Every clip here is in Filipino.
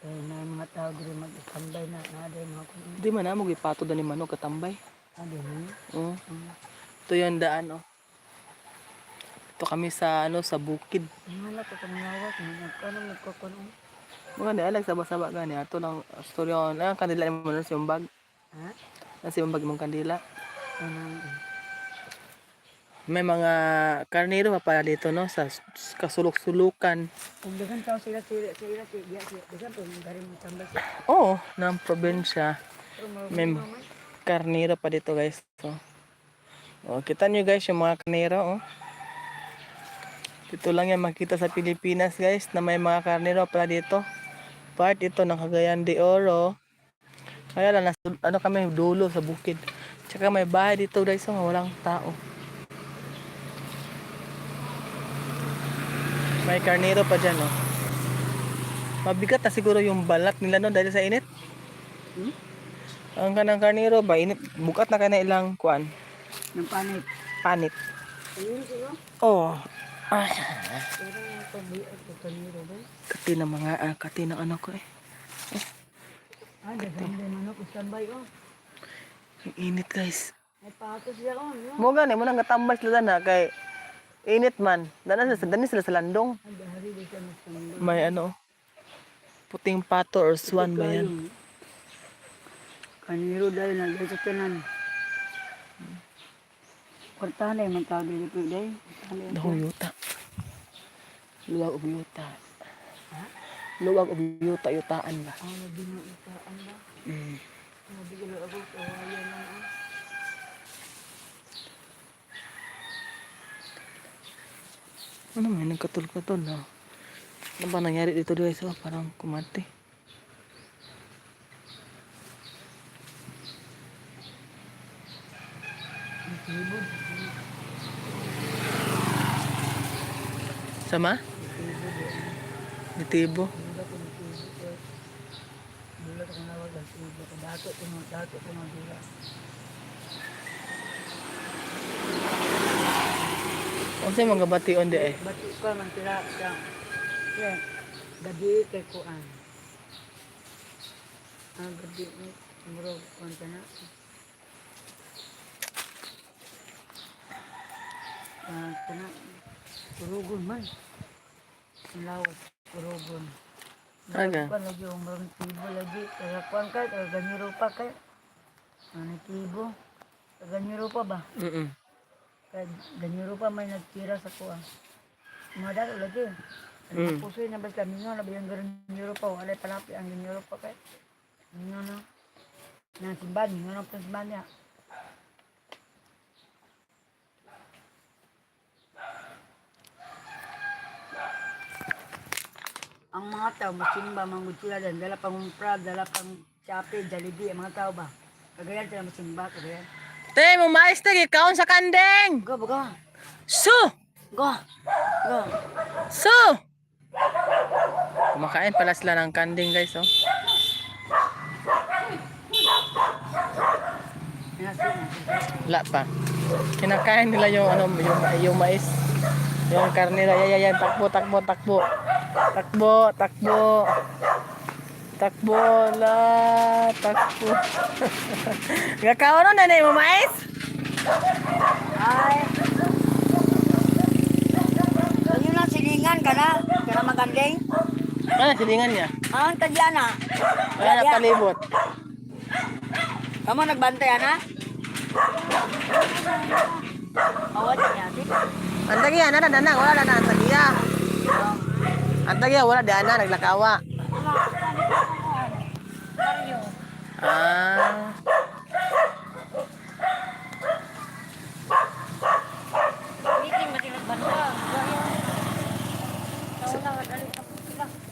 Kaya na mga tao dito mag-tambay na na din mga kung Di man na mo gipato ni manok katambay. ano yun. Oo. Ito yung daan oh. Ito kami sa ano sa bukid. Wala ko kung lawak. Ano magkukuno. Mga di alag saba-saba gani ato lang storya on. Ah, kandila mo na yung bag. Ha? Nasi yung bag mong kandila. Ano? May mga karnero pa pala dito no sa kasulok-sulukan. Kung dagan tao sila sila sila sila dagan po yung garing magtambay sila. Oo, ng probinsya. May karnero pa dito guys. So, oh, kita nyo guys yung mga karnero. Oh. Dito lang yan makita sa Pilipinas guys na may mga karnero pala dito. Part ito ng Cagayan de Oro. Kaya lang, nasa, ano kami, dulo sa bukid. Tsaka may bahay dito guys, so walang tao. May karnero pa dyan, oh. Mabigat na siguro yung balat nila no dahil sa init. Hmm? Ang kanang karnero ba, init, bukat na ka na ilang kuan, Ng panit. panit. Sila. Oh, ah, kati ng mga, ah, kati ng ano ko eh. Ah, dagan din manok standby oh. Ang init guys. May patos siya oh. no? Mo gani mo nang gatambal sila na kay init man. Dana sila, dani sila sa landong. May ano, puting pato or swan ba yan? Kaniro dahil na dahil sa tanan. Kwartahan ay man tao dito po dahil. Dahuyuta. Luwag og yuta. Luwag og yuta yutaan ba? Ang nabinuitaan ba? Mm. Nabigilo ako kawayan lang Ano may nagkatul-katul na? Ano ba nangyari dito guys? Oh, parang. Tibod. Sama? Nitibo. Dila ko ko nawag ang tibod. Dato ko dato ko ng. Ano sa'yo mga bation di eh? Bato ka man sila siya. Siya. Gabi kay kuan. Ah, gabi mo. Muro kuan ka na. Ah, kana. Kurugon man. Ang lawat. Kurugon. Aga. Kuan lagi yung marang tibo lagi. Kaya kuan ka. Kaya ganyero pa ka. Ano tibo. Ganyero pa ba? Mm Kaya ganyero pa may nagtira sa kuan. Mga dalo lagi. Ano Mm. puso na basta minyo na bayang ganyero pa. Wala palapi ang ganyero pa kay. Minyo na. Nang simban. Minyo na pang niya. Ang mga tao, masimba, mga sila din, dala pang umpra, dala pang Shopee, Jollibee, ang mga tao ba? Kagayan sila masimba, kagayan. Te, mo mais tagi kaon sa kandeng. Go, go, Su! go, go. Su! Kumakain pala sila ng kanding guys oh. Wala pa. Kinakain nila yung ano yung yung mais. Yung karnira. Yan, yan, yan. Takbo, takbo, takbo. Takbo, takbo. Takbo, la, takbo. Gakaon no, nanay mo mais? Ay. Ayun na, silingan ka na. Kaya maganding. Ano, silingan niya? Ah, tadya na. Wala na palibot. Kamu nagbantay, ana? Awat niya, di? Antagi, ana, na, na, wala na, na, antagi, wala, di, ana, naglakawa. Ah.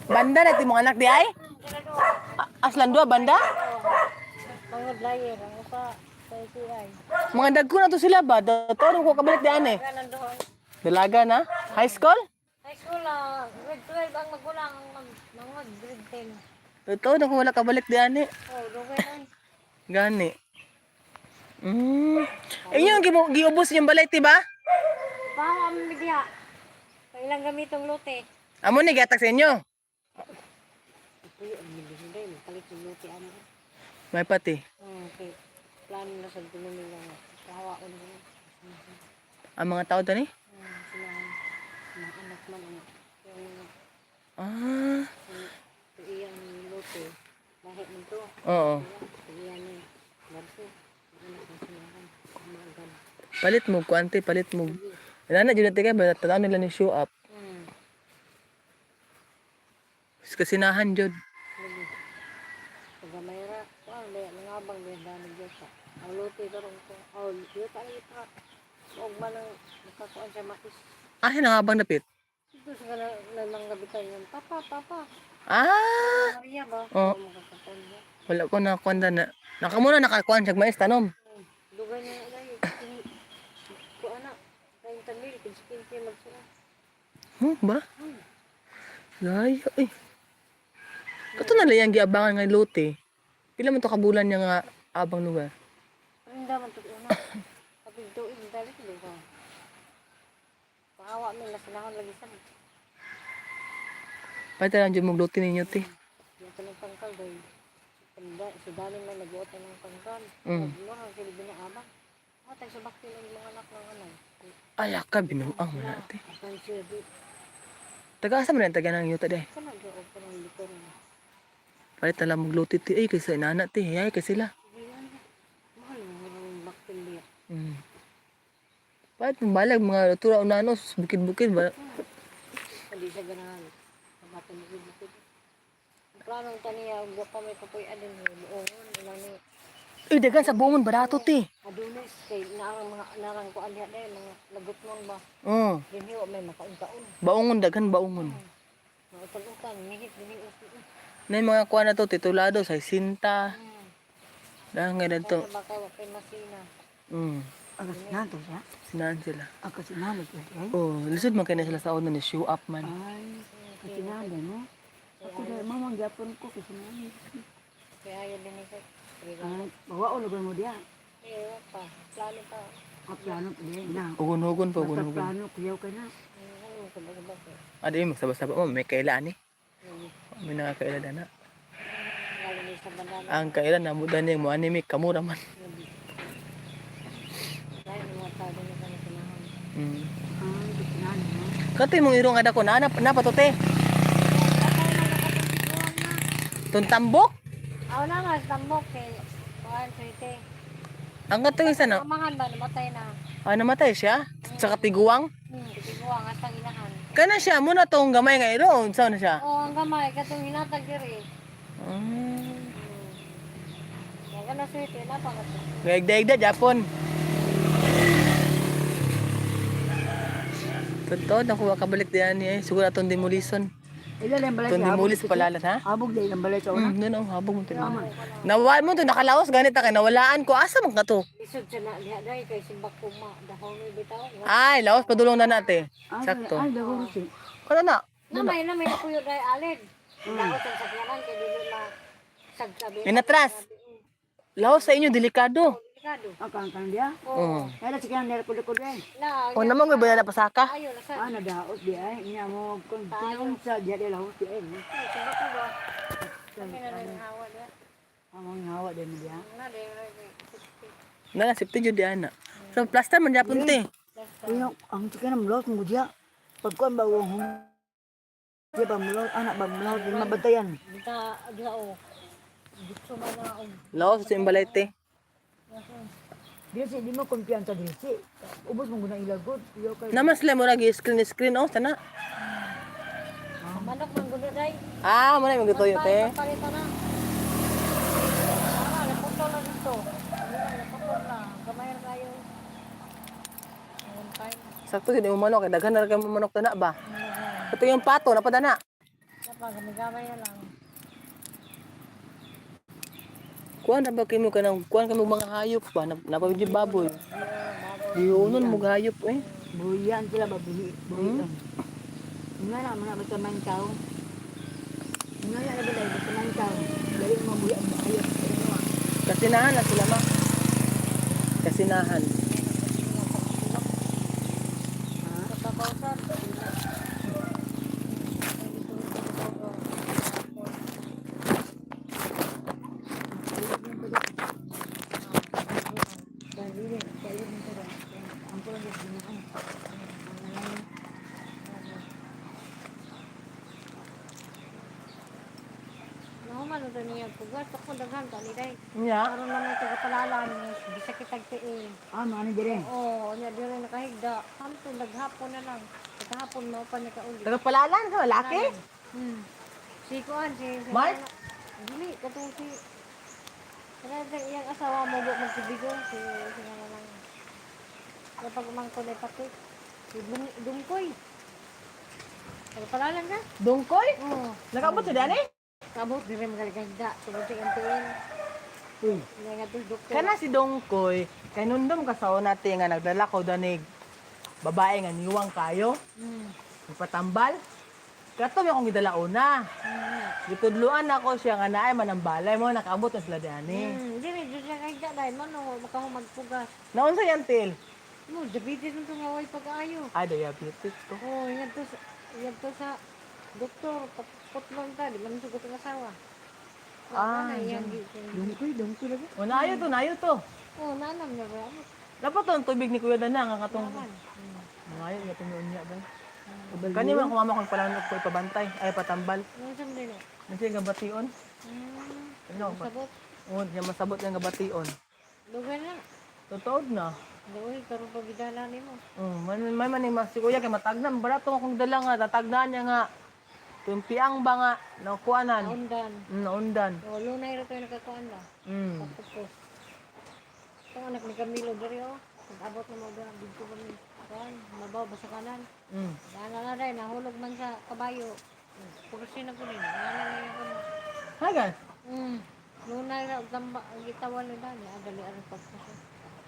Banda na timong anak di ay? Aslan dua banda? Mga layer, ang pa, sa CI. Mga dagko na to sila ba? Dato ko kabalik di ane. Dalaga na? High school? High school na, grade 12 ang magulang, mag, mga grade 10. Dato na ko wala kabalik di ane. Oh, doon na. Gani. Mm. Ang gibu- giubos yung balay ti ba? Paano ang media? Kailang gamitong lote. Amo ni gatak sa inyo. May pati. Hmm, okay. Plano na sa pinumi lang. Kahawa ko yun. Ang mga tao dani? Hmm, sila, mga anak man. Ano. Yung, Ah. yung iyang luti. Lahi mo to. Oo. Yung iyan ni Barso. Yung anak na sinahan. Ang mga gan. Palit mo kuante, palit mo. Nana jud natin kay ba tanaw nila ni show up. Hmm. Kasinahan. Lagi. Pagamayra. Ah, daya nangabang daya dami dyan sa. Ang luti karon ko. Oh, yun tayo ita. Huwag man ang nakakuan sa mais. Ah, hinangabang dapit. Ito sa kana nananggabitan yan. Papa, papa. Ah, Maria ba? Oo. Niya? Wala ko na kuanda na. Nakamuna nakakuan siya mais tanom. Hmm. Dugay na yun. Kuan na. Kain tamil. Kinspinti magsura. Mo ba? Gaya eh. Kato na lang yung giabangan nga lote. Pila man to kabulan niya nga abang lugar. Ang daman to una. Kapag tuig dali ko ba? Paawa mi na sinahon lagi sa. Pwede lang dyan magluto ninyo te. Yung kanang pangkal day. Panda, si Dani may nag-uot na ng pangkal. Mm. Nagluha ang silbi na abang. O, tayo sa bakti ng mga anak ng anay. Ala ka, binuang mo na siya di. Taga-asa mo na taga ng yuta de. Sa nag-uot pa ng likor na. Palit na lang magluto te. Ay, kasi inana te. Ay, kasi sila. Mahal mo ang bakti niya. Mm. Palit mo balag mga tura unanos, bukid-bukid ba? Hindi siya ganahan. Kapatid mo. Ang planong taniya, huwag pa may kapuyan din. Buongon, ilang ni Uy, dagan sa buongon barato te. Adunis, kay narang mga narang ko aniya dahil mga lagot mo ba? Oh, Ginhiwa may makauntaon. baongon dagan baongon. Mga utang-utang, nihit, ginhiwa. Na yung mga kuha na to, titulado, sa sinta. Hmm. Dahil nga na to. Kaya baka wapay masina. Mm. Ang kasinahan to siya. Sinahan sila. Ang kasinahan to siya. Ay, Oh, lisod man kayo na sila sa una ni show up man. ay din mo. Ako dahil mamang gapon ko kasinahan. Kaya ayaw din ito. Ay, bawa o lugar mo diya. ayaw pa. Plano pa. Ang plano pa diya. Na. Ugon-ugon pa, Basta ugon-ugon. plano, kuyaw ka na. Hmm, Ano eh. Adi, magsaba-saba mo, may kailan eh. Hmm. May nakakailan na. Ang kailan na muda niya mo anime, kamura man. Yung. Mm. Ay, kasinahan mo. Katoy mong irong ada ko na, na, na patote. Tuntambok? Ako na mas tambok kay Kuhan Trite. Ang katoy isa na. Kamahan ba? Namatay na. Ah, namatay siya? Sa katiguang? Hmm, kitiguang at ang inahan. Kana siya, muna tong gamay nga irong. Saan na siya? Oo, ang gamay. Katong hinatag diri. Ah. Hmm. Yan na swerte. Napakato. Gaigda-igda, Japon. Totoo, nakuha kabalik diyan eh. Siguro atong demolition. Ilan lang balay Itong siya. demolis palalan, ha? Abog dahil ang balay sa una. Mm, ang habog mo ito. Nawawaan mo to, nakalaos, ganit na kay nawalaan ko. Asa man ka to? Isod siya na liha dahil kay simbak kuma. Dahon ni bitaw. Ay, laos, padulong na natin. Sakto. Ay, dago si. Kano na? Namay na may kuyo dahil alid. Daot ang sakyanan kay dili ma sagsabi. Inatras. Laos sa inyo, delikado. Delikado. Ang kangkang dia. Oo. Kaya na siya nila kulikod eh. Na, O naman, may bayan na pasaka. ayaw na sa. Ah, nadaot di ay. Ina mo kung pinunsa diya di lahos di ay. Ay, simbak ko ba? Kami na rin hawa diya. Amang hawa din mo diya. Na, dahil Nala, safety jud diyan na. So, plaster man Japon te. Kuya, ang tika na mulot mo diya. Pagkuan ba wong Di ba mulot anak ba mulot di mabantayan. Dita, diha o. Dito man na o. Laos sa imbalay te. Di mo kumpiyansa di si. Ubos mo guna ilagod. Naman sila mo lagi screen screen oh, sana. Manok man gulo day. Ah, mo na yung gituyo te. Palitan na. Ah, naputol na dito. Ano na. Gamay na kayo. Sakto gid mo manok, daghan na ra mo manok na ba. Ito yung pato, napadana. Napa, gamay-gamay na lang. Kuan na ba kayo mo kanang kuan kamo mga hayop ba? Napabidyo baboy. Diyonon mo hayop eh. Buyan sila ba buhi. Buhi. Nga na mga bataman tao. Nga na ba dahil bataman tao. Dahil mo buhi ang ayot. Kasinahan na sila ma. Kasinahan. Kapapausan. man ito niya pugas. Ako daghan ka ni day. Nya. Karon naman ito kapalalan. Bisa kita tiin. Ah, ano dire? Oo, niya di rin nakahigda. Naghapon na lang. Naghapon mo pa niya kauli. Tagapalalan ka, lalaki? Hmm. Si Kuan, si... si Mark? Dili, katong si... Kaya sa iyang asawa mo bu magsibigo. Si... Si nga lang. Kapag umangko na ipakit. Si Dum- Dumkoy. Nagpalalan ka? Dungkoy? Oo. Nakabot sa dani? Kabot, di rin magaliganda. Tugod si MTN. Uy, nga doktor. Kana si Dungkoy, kay nundom ka sa una ti nga nagdala ko danig babae nga niwang kayo, Hmm. ipatambal. Kato mi akong gidala una. Hmm. Gitudluan ako siya nga naay manambalay mo nakaabot na sila dani. Hmm. Di rin, di rin kahigda dahil man, no, baka mo magpugas. Naunsa yan til? Mo, diabetes mo itong away pag-aayo. Ah, diabetes ko. Oo, oh, yan to, sa- yan to sa doktor, putlong ta, di man sugot ang asawa. Ah, yan, dungkoy, dungkoy lagi. O nayo to, nayo to. Oo, nanam na ba? Ano? Dapat to ang tubig ni Kuya Dana nga katong Naman. Ngayon, nga tumuon niya ba? Kani man kumama kong palanok ko ipabantay, ay patambal. Ano sa din eh? Nasi nga bation. Hmm. Ano ba? Sabot. O, niya masabot nga bation. Lugar na. Totoo na. Doy, karon pa bidala nimo. Oh, man man man ni mas si kuya kay matagnan barato akong dala nga tatagnan niya nga tumpiang ba nga nakuanan Naundan. mm, naundan O, lunay ra tayo nakakuan na. mm. Tapos. Itong anak ni Camilo dari oh. Nag-abot na mo ba? Dito ba ni? Kuan, mabaw ba sa kanan? Mm. Dana na rin, nahulog man sa kabayo. Kursi na ko rin. Dana na yun ko na. Hagan Hmm. Lunay ra og tamba ang gitawan ni Dani, adali aron pagkaso.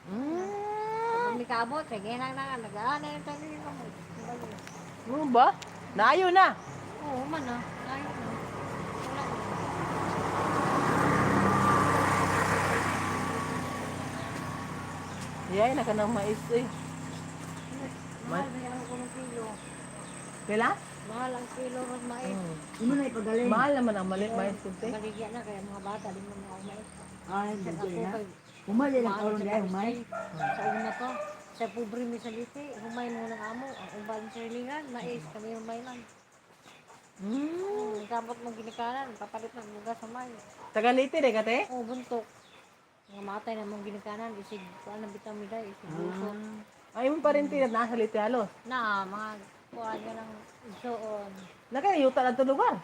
mm. Kung may kaabot, sige na na nag-aana yung tayo ni mo. Ano ba naayo na Oo man ah. Ayun na. Na. yay na kanang mais eh Mahal na yan ako ng kilo. kila Mahal ang kilo ng mais. mm. Imo na ipagaling. mahal naman ang mali mais kunti Maligya na kaya mga bata, di mo na ako mais. Ay, ako na. Umali lang mahal karon sa dai, umay. parisay. Sa una pa, sa pobre mi sa liti, humay mo ng amo. Ang uban sa rilingan, mais, kami humay lang. mm. Hmm, Kapot mo ginikanan, papalit ng bugas sa may. tagaliti de kate Oh, buntok. Nga matay na mong ginikanan, isig, kuan ng vitamina, isig buso. Ay mo pa rin tinat nasa liti halos Na, mga kuan ka ng igsoon. nakayuta na to lugar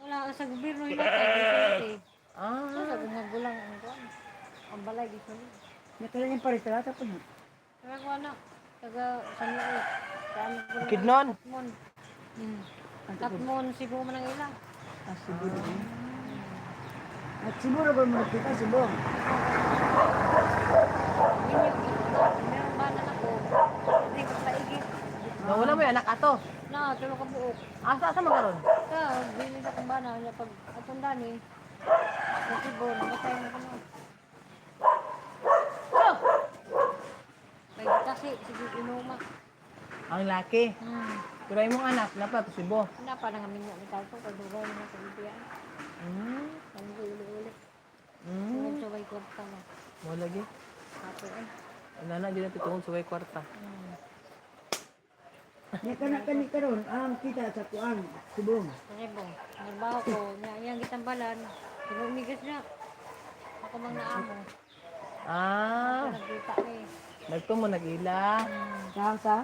Wala sa gobyerno hinatay, dito ah So, sa gumagulang ang kuan. Ang balay, dito ni. Nakalang yung pares tala tapos. Kaya ko na, taga, sa niyo, saan ko na- Kidnon. Tatmon. Hmm. Tatmon, sibo man ang ilang. Ah, siguro. At siguro ba mo kita siguro. Minyo, meron ba na ako? Hindi ko paigit. No, wala mo yung anak ato Na, tulo ka buok. asa asa magaron Ka, bili na kong bana, niya pag atong dani. Sa sibo, namatay na ko na. oh, Kay kasi, sige, inuma. ang laki Hmm. pero imong anak napa to sibo Wala pa nang minyo ni Talto, kay dugay na sa bibiyan. mm. Kami ko uli-uli. Mm. Tungod sa way kwarta na. Mo lagi. Ato eh. Nana gyud natin tungod sa way kwarta. Hmm. Nya kana kani karon ang kita sa kuan subong. Bo, nagbaho ko, niya, iyang gitambalan, pinumigas na. Ako mang naamo. Ah, Ako nagkita ni. nagto mo nagila. Sa sa?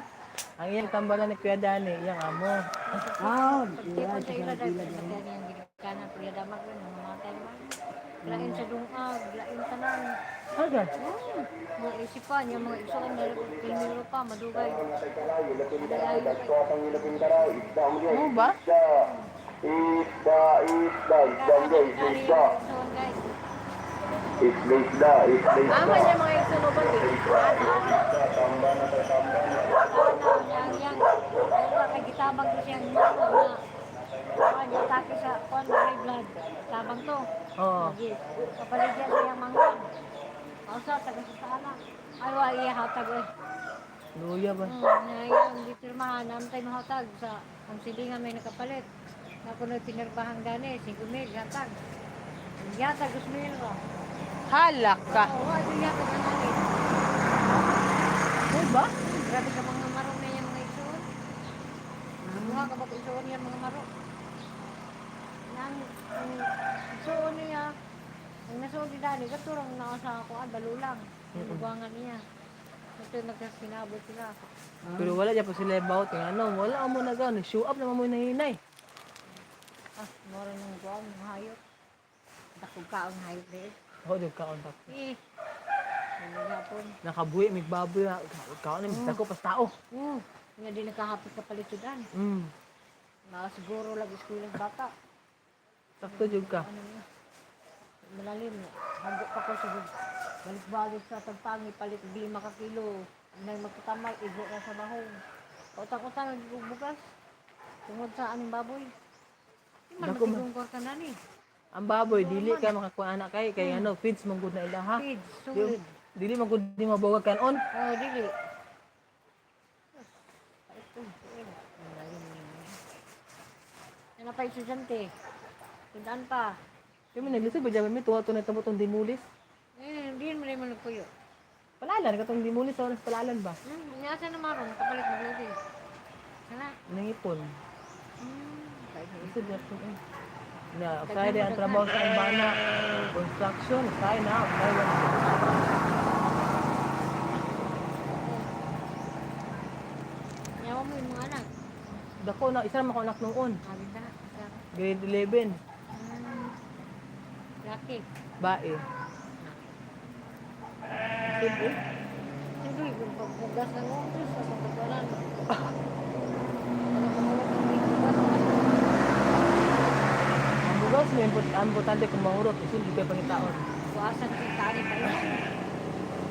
Ang iyang tambalan ni Kuya Dani, iyang amo. Ah, Pag di iya ko sa sa ila dahil gila. pagkaya niyang ginikanan, priya damag rin, namamatay naman. Lain sa dungag, lain tanan. Aga. Hmm. Mga isipan, yung mga isuan na pinilo pa, madugay. Mo ba? Isda, isda, isda, isda. Guys. Isda, isda, isda, isda. Tama niya mga. Ano, kay gitabang ko mga na. Kuan, atake sa kuan, high blood. Tabang to. Oo. Lagi. Kapaligyan siya yung mangan. Asa, taga sa sana. Ay, wa iya hatag eh. Luya ba? Hmm, na ditirmahan, namtay mahatag sa ang silingan may nakapalit. Na kung pinirbahan gani, 5 mil, hatag. Yatag, 2 mil ra. Halak ka. Oo, wa ito yatag na namin. Mo ba? Grabe ka mga marong na yung mga isuon. Mga ka ba isuon yan mga marong? Nang, ang isuon ni si Dani, katurang na sa ako, ah, dalo lang. Buwangan niya. Ito nagkasinabot sila. Pero wala dyan po sila about. Kaya ano, wala mo na gano'n. Show up naman mo yung nahinay. Ah, mora nung buwan, ng hayop. Dakog ka ang hayop din. Ako din kaon pa. Eh, ano nga po. Nakabuhi, may baboy. Kaon na, mista ko, pas tao. Hmm, nga di nakahapit ka palitudan. Mm. Na siguro lang eskwela ng bata. Sakto jud ka. Ano niya? Malalim. Hanggang pa ko sa balik-balik sa tagpangi, palit lima ka kilo. Nang magkatamal, igo na sa bahong. Utang-utang, nagbubugas. Tungod sa anong baboy. Di man Dako man. magigungkor ka na ni. Ang baboy, dili ka makakuha anak kay. Kay ano, feeds mong good na ila ha. Feed, Di- solid. Dili man good di mabawag kanon. Oh, dili. Ito, ayun. Ang lalim niya. Yan pa mo naglisod ba dyan, may tuwa to na tamo tong dimulis. Eh, hindi mo rin nagpuyo. Palalan, katong dimulis, oras palalan ba? Hmm, nasa na maron, kapalit mo dito. Sana. Nangipon. Hmm. Lisod na to eh. Na, Friday ang trabaho sa Ambana. Construction, Friday na. Friday Yawa mo yung mga anak. Dako na, isa naman ako anak noon. Grade 11. Hmm, laki. Bae. Sige. Hindi, kung pagbugas ng utos, sa pagkawalan. Ang bugas mo, import- ang importante kung mahurot. Isun, di kayo pangitaon. Kuwasan si Tani pa yun.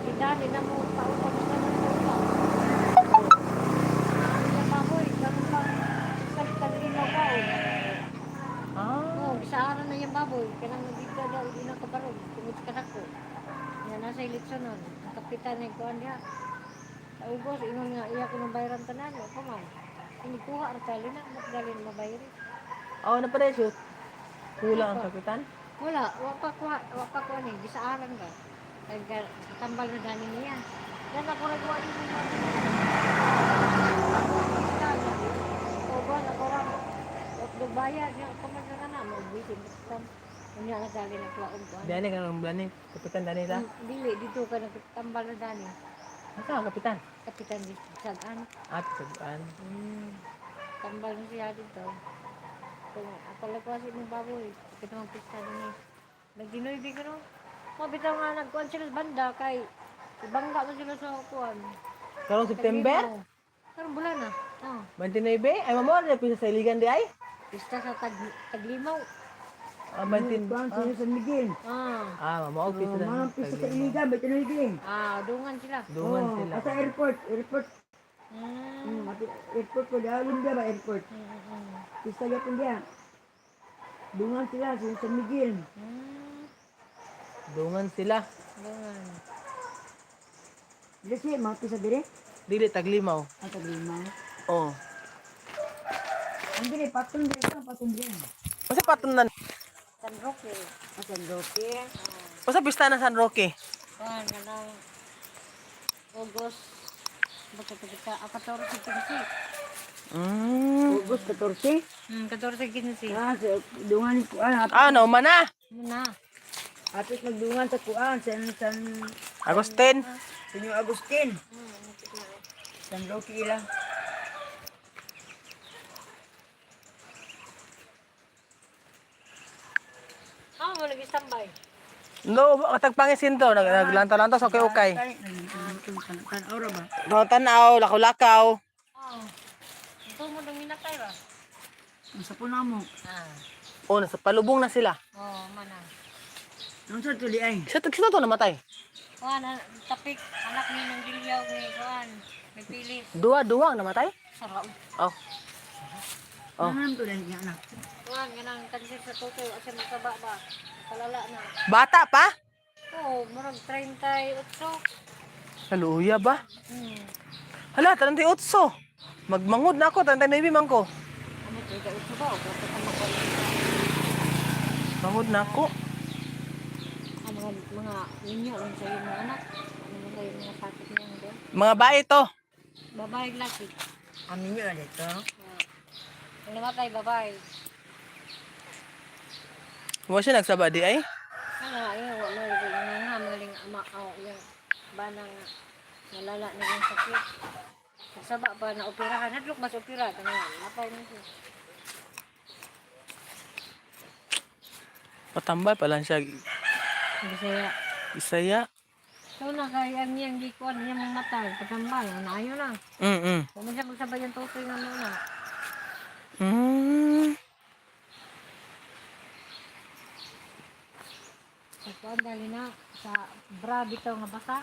Si Tani na mo paupa mo sa mga paupa. Hindi na baboy, ganun pa. Kalikalinaw pa o. Ah. Oo, bisaaran na yung baboy. Kanang daw, hindi na kabarog. Tungod ka nako. Yan, nasa eleksyon nun. Ang kapitan na ikuan diha. Sa ugos, ingon nga, iya ko ng bayaran tanan. O pa man. Inikuha ang tali na, magdalin mabayari. Oo, na pala shoot. Kulang ang kapitan. Wala, wa pa kuha, wa pa kuha ni, bisaaran ka. Tambal na dani niya. Dan ako nagawa din mo. O ba na ko ram. At bayad niya ako man na na mo bitin tam. Unya na dali na kuha ko. Dani ka ng blani. Kapitan Dani ta. Dili dito ka nagtambal na dani. Asa ang kapitan? Kapitan di sagan. At sagaan. Hmm. Tambal na siya dito. Kung ako lang kasi ng baboy, kita mga pista din eh. Nagdinoy di ko no. Mabitaw nga nagkuhan sila banda kay ibangga mo sila sa kuhan. Karong September? Karong bulan na. Oh, 29? Ay, mamo, na pisa sa iligan di ay? pista sa tag taglimaw. Ah, 19. Kuan sa San Miguel. Ah, Ah, mamo, okay sila. Mga pisa sa Iligan, may tinoy din. ah, dungan sila. Dungan Oh, sila. Sa airport, airport. Hmm. Hmm, mati- airport ko, dalim dia ba airport? Hmm, hmm, Pista yapon dia. Dungan sila sa San Miguel. hmm. Dungan sila. Dungan. Dili siya, mga pisa dire. Dili, taglimaw. Ang taglima. Oh. Ang dire, patong ito, patong dire. Masa patunan? San Roque. Asan Roque. Masa pista na San Roque? Kuhan, ganang August. Basta kita, ah, 14, 15. Mm. August 14. Hmm, 14, 15. Ah, sa dungan ko, ah, Ah, nauma na. Muna. atis nagdungan sa kuan, San, San, Agustin. Senyor Agustin. Na. San Roque ila. Nag-standby. No, katagpangisin to. Nag Naglanta-lanta sa okay-okay. Ba? No, tanaw, lakaw-lakaw. Oh. Ito mo nang minatay ba? Ang sapo na mo. Ah. Oh, nasa palubong na sila. Oh, mana. Nung sa tuli ay. Sa sino to namatay? Kuhan, ah, tapik. Anak ni ng dilyaw ni Kuhan. May pilis. Dua-dua ang namatay? Sarao. Oh. Oh. Ano to dahil nga anak? Kuhan, ganang kansin sa tutoy. Asa mataba ba? Palala na. Bata pa? Oh, murag 38. Haluya ba? Hmm. Hala, 38. Magmangod na ako, 39 man ko. Ano, 38 ba? Mangod na ako. Ang mga, mga ninyo lang sa iyo mga anak. Ano kayo mga sakit niya doon? Mga bae to. Babae laki. Amin nyo ulit to. Ang namatay, babae. Mo siya nagsaba di ay? Nga, yun, wala rin yung nga, magaling ama, yung banang nalala na yung sakit. Saba pa na opera ka, nadlok mas opera, tangan, napay mo siya. Patambay pa lang siya. Bisaya. Isaya. So na kaya ang niyang gikuan niya mga mata, patambay, naayo na. Mm mm. Kung siya magsabay yung tutoy nga muna. Mm. Sa kuan dali na, sa bra bitaw nga basa,